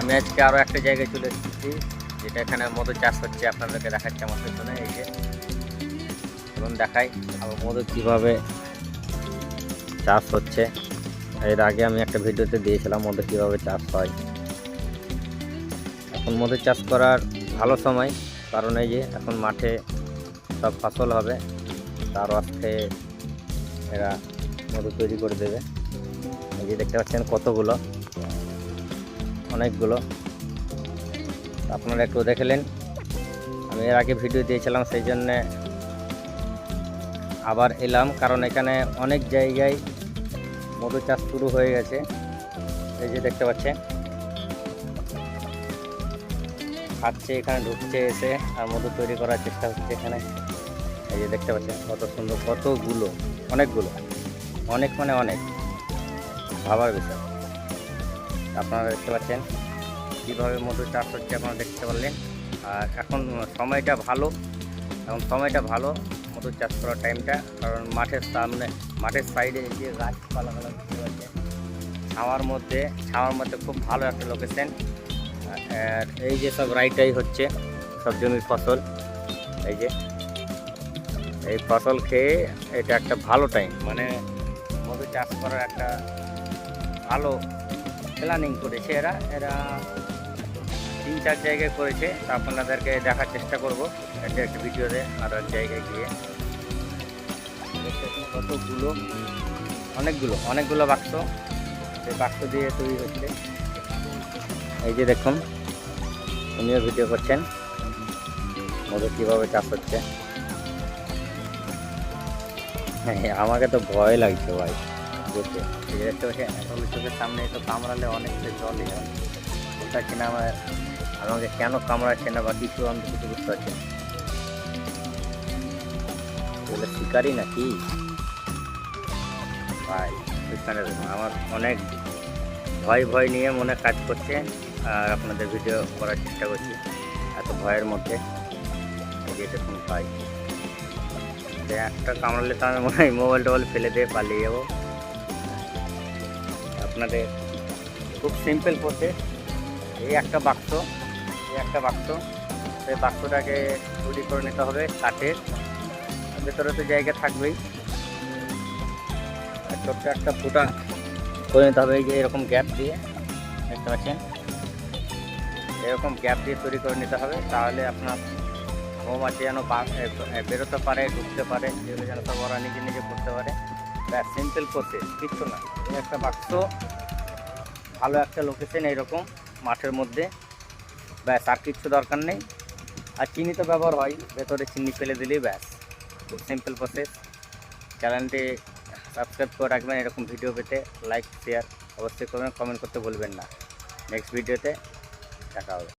আমি আজকে আরও একটা জায়গায় চলে এসেছি, যেটা এখানে মধু চাষ হচ্ছে, আপনাদেরকে দেখাচ্ছি আমার পেছনে, এই যে। এবং দেখাই আবার মধু কীভাবে চাষ হচ্ছে। এর আগে আমি একটা ভিডিওতে দিয়েছিলাম মধু কীভাবে চাষ হয়। এখন মধু চাষ করার ভালো সময়, কারণ এই যে এখন মাঠে সব ফসল হবে, তার খেয়ে এরা মধু তৈরি করে দেবে। এই যে দেখতে পাচ্ছেন কতগুলো। অনেকগুলো। আপনারা একটু দেখলেন আমি এর আগে ভিডিও দিয়েছিলাম, সেই জন্যে আবার এলাম, কারণ এখানে অনেক জায়গায় মধু চাষ শুরু হয়ে গেছে। এই যে দেখতে পাচ্ছেন। খাচ্ছে, এখানে ঢুকছে, এসে আর মধু তৈরি করার চেষ্টা হচ্ছে এখানে। এই যে দেখতে পাচ্ছেন, কত সুন্দর, কতগুলো, অনেকগুলো, অনেক মানে অনেক, ভাবার বিষয়। আপনারা দেখতে পাচ্ছেন কীভাবে মধু চাষ হচ্ছে আপনারা দেখতে পারলেন। আর এখন সময়টা ভালো, এখন সময়টা ভালো মধু চাষ করার টাইমটা। কারণ মাঠের সামনে, মাঠের সাইডে যে গাছপালাগুলো দেখতে পাচ্ছেন, ছাওয়ার মধ্যে ছাওয়ার মধ্যে খুব ভালো একটা লোকেশন আর এই যে সব রাইটাই হচ্ছে, সব জমির ফসল, এই যে। এই ফসল খেয়ে এটা একটা ভালো টাইম মানে মধু চাষ করার একটা ভালো প্ল্যানিং করেছে এরা। এরা তিন চার জায়গায় করেছে। তা আপনাদেরকে দেখার চেষ্টা করব। একটা একটা ভিডিওতে আরও এক জায়গায় গিয়ে। কতগুলো? অনেকগুলো অনেকগুলো বাক্স। সেই বাক্স দিয়ে তৈরি হচ্ছে। এই যে দেখুন, উনিও ভিডিও করছেন। মধু কীভাবে চাষ হচ্ছে। হ্যাঁ আমাকে তো ভয় লাগছে ভাই। দেখতে এই চোখের সামনে তো কামড়ালে অনেকটা জল হয়। ওটা কিনা আমার আমাকে কেন কামড়াচ্ছে না বা কিছু আমি কিছু বুঝতে পারছি না। এগুলো শিকারি নাকি? ভাই ওইখানে আমার অনেক ভয় ভয় নিয়ে মনে কাজ করছে আর আপনাদের ভিডিও করার চেষ্টা করছি, এত ভয়ের মধ্যে। দেখুন ভাই একটা কামড়ালে তো আমি মনে হয় মোবাইল টোবাইল ফেলে দিয়ে পালিয়ে যাব। আপনাদের খুব সিম্পল প্রসেস এই একটা বাক্স, এই একটা বাক্স। সেই বাক্সটাকে তৈরি করে নিতে হবে কাঠের। ভেতরে তো জায়গা থাকবেই। ছোট্ট একটা ফুটা করে নিতে হবে যে এরকম গ্যাপ দিয়ে, দেখতে পাচ্ছেন? এরকম গ্যাপ দিয়ে তৈরি করে নিতে হবে তাহলে আপনার মৌমাছি যেন বেরোতে পারে, ঢুকতে পারে যেগুলো যেন সব ওরা নিজে নিজে করতে পারে। ব্যাস সিম্পল প্রসেস কিচ্ছু না। একটা বাক্স, ভালো একটা লোকেশন এইরকম, মাঠের মধ্যে। ব্যাস, আর কিচ্ছু দরকার নেই। আর চিনি তো ব্যবহার হয়, ভেতরে চিনি ফেলে দিলেই ব্যাস। খুব সিম্পল প্রসেস চ্যানেলটি সাবস্ক্রাইব করে রাখবেন, এরকম ভিডিও পেতে। লাইক শেয়ার অবশ্যই করবেন কমেন্ট করতে ভুলবেন না। নেক্সট ভিডিওতে দেখা হবে।